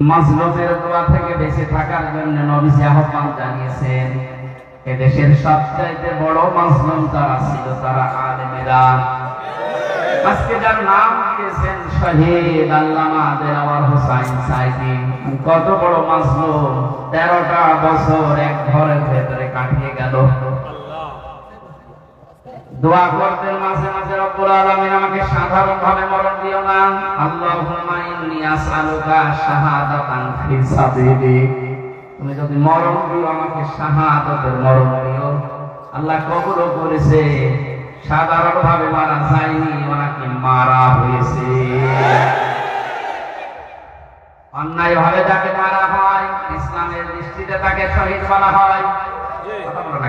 মাজলুমের দোয়া থেকে বেঁচে থাকার জন্য নবীজি আহ্বান জানিয়েছেন, এদেশের সবচাইতে বড় মাজলুম যারা ছিল তারা আলেমেরা। কত বড় মাজলুম তেরোটা বছর এক ঘরের ভেতরে কাটিয়ে গেল। দোয়া করতে মাঝে মাঝে রব্বুল আলামিন আমাকে সাধারণ ভাবে মরণ দিও না। আল্লাহুম্মা ইন্নী আসআলুকা শাহাদাতান ফি সাবিলিক তুমি যদি মরণ দিও আমাকে শাহাদাতের মরণ দিও। আল্লাহ কবুল করেছে। সাধারণ ভাবে মারা যায়নি ওনাকে মারা হয়েছে। অন্যায় ভাবে তাকে মারা হয় ইসলামের দৃষ্টিতে তাকে শহীদ বলা হয়। কথা বলো না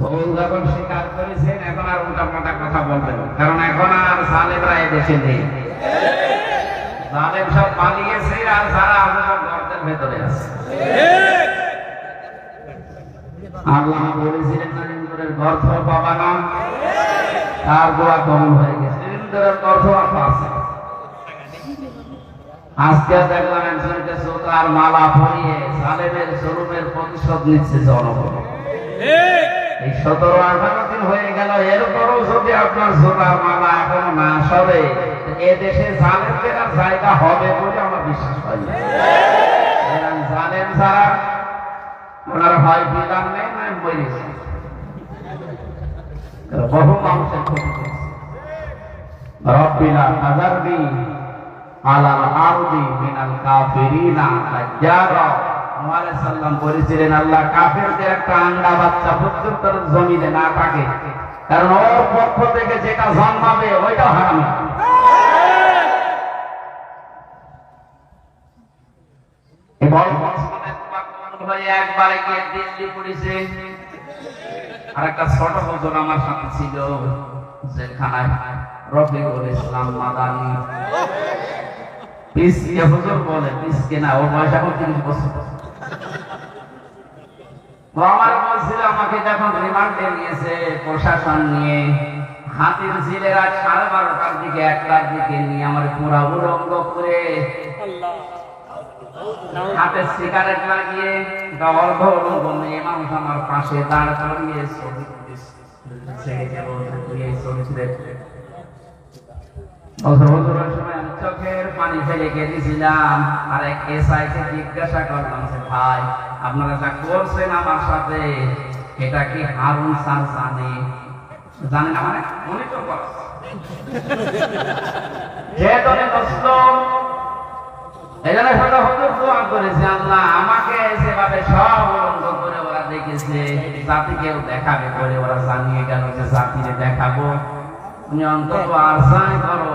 ভুল যখন স্বীকার করেছেন, এখন আর উল্টা পাল্টা কথা বলবেন। কারণ এখন আর সালেমরা দেশে নেই। সালেম সব পালিয়েছে আর যারা আমাদের গর্তের ভেতরে আছে। আল্লাহ বলেছিলেন, নরেন্দ্রের গর্থ পাবা না তার দোয়া কবুল হয়ে গেছে। নরেন্দ্রের গর্থ আপা আছে আজকে দেখলাম একজনকে সোতার মালা পরিয়ে সালেমের শোরুমের প্রতিশোধ নিচ্ছে জনগণ। এই সতেরো আঠারো দিন হয়ে গেল, এরপরও যদি আপনার জোতার মালা এখনও না সবে এ দেশে জালেমদের আর জায়গা হবে বলে আমার বিশ্বাস হয় না। জালেম ছাড়া ওনার হয় বিধান নেই না মরেছে বহু মানুষের ক্ষতি রব্বিলা হাজারবি আলাল আরদি মিনাল কাফিরিনা সাল্লাম বলেছিলেন, আল্লাহ কাফেরদের একটা আন্ডা বাচ্চা প্রত্যুত্তর জমিনে না থাকে। কারণ ওর পক্ষ থেকে যেটা জন্মাবে হারামি। একবারে গিয়ে দিল্লি আর একটা ছোট হুজুর আমার সাথে ছিল জেলখানায় রফিকুল ইসলাম পিসকে হুজুর বলে পিসকে না ওর বয়স এখন তিরিশ বছর। ও আমার বলছিল আমাকে যখন রিমান্ডে নিয়েছে প্রশাসন নিয়ে হাতির ঝিলের সাড়ে বারোটার দিকে একটার দিকে নিয়ে আমার পুরা উলঙ্গ করে হাতে সিগারেট লাগিয়ে একটা অর্ধ উলঙ্গ মেয়ে মানুষ আমার পাশে দাঁড় করিয়ে ছবি তুলেছে। ছবি তুলে বছর বছরের সময় চোখের পানি ফেলে কেঁদেছিলাম আর এক এসআই কে জিজ্ঞাসা করলাম যে ভাই, আপনারা যা করছেন আমার সাথে, এটা কি হারুন স্যার জানে? জানে না মানে? উনি তো। যে দলে বসল এখানে হয়তো হুজুর দোয়া করেছে আল্লাহ, আমাকে যেভাবে সব উলঙ্গ করে ওরা দেখেছে জাতিকেও দেখাবে করে ওরা জানিয়ে গেল যে জাতিকে দেখাবো। তুমি অন্তত আশাই করো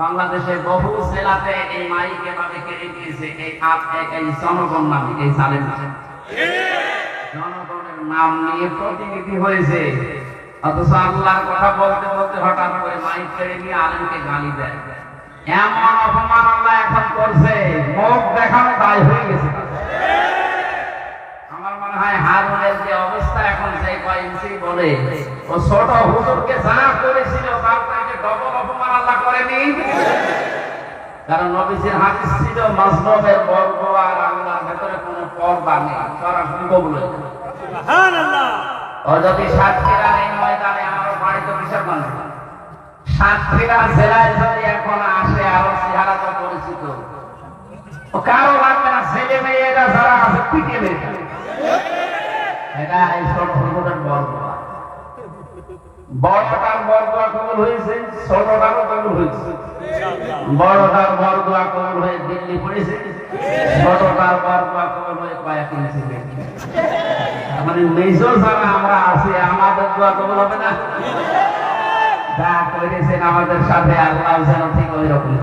বাংলাদেশে বহু জেলাতে এই মাইক এভাবে কেড়ে দিয়েছে এই আপ এই জনগণ নামে, এই সালেম জনগণের নাম নিয়ে প্রতিনিধি হয়েছে। অথচ আল্লাহর কথা বলতে বলতে হঠাৎ করে মাইক কেড়ে নিয়ে আলেমকে গালি দেয়। এমন অপমান আল্লাহ এখন কারণ নবীজির হাদিস ছিল মাজলুমের বর্গ আর আল্লাহর ভেতরে কোনো পর্দা নেই। সরাসরি কবুল যায়। ও যদি সাতক্ষীরার এই ময়দানে আমার বাড়ি তো মানুষ সাতক্ষীরা জেলায় যদি এখন আসে আরও চেহারা তো পরিচিত। ও কারও লাগবে না ছেলে মেয়েরা যারা আছে পিকে মেয়েটা এটা এই ছোট ছোটটার বর্গ বড়টার বর্গ কবল হয়েছে ছোটটারও কবল হয়েছে। বড়টার বর্গ কবল হয়ে দিল্লি পড়েছে। ছোটটার বর্গ কবল হয়ে কয়েক। তার মানে মেজর যারা আমরা আছি, আমাদের দোয়া কবল হবে না? করেছেন আমাদের সাথে, আল্লাহ যেন ঠিক ওই রকম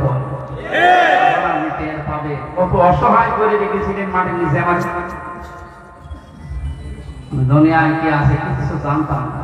কত অসহায় করে দুনিয়ায় কি আছে কিছু জানতাম না।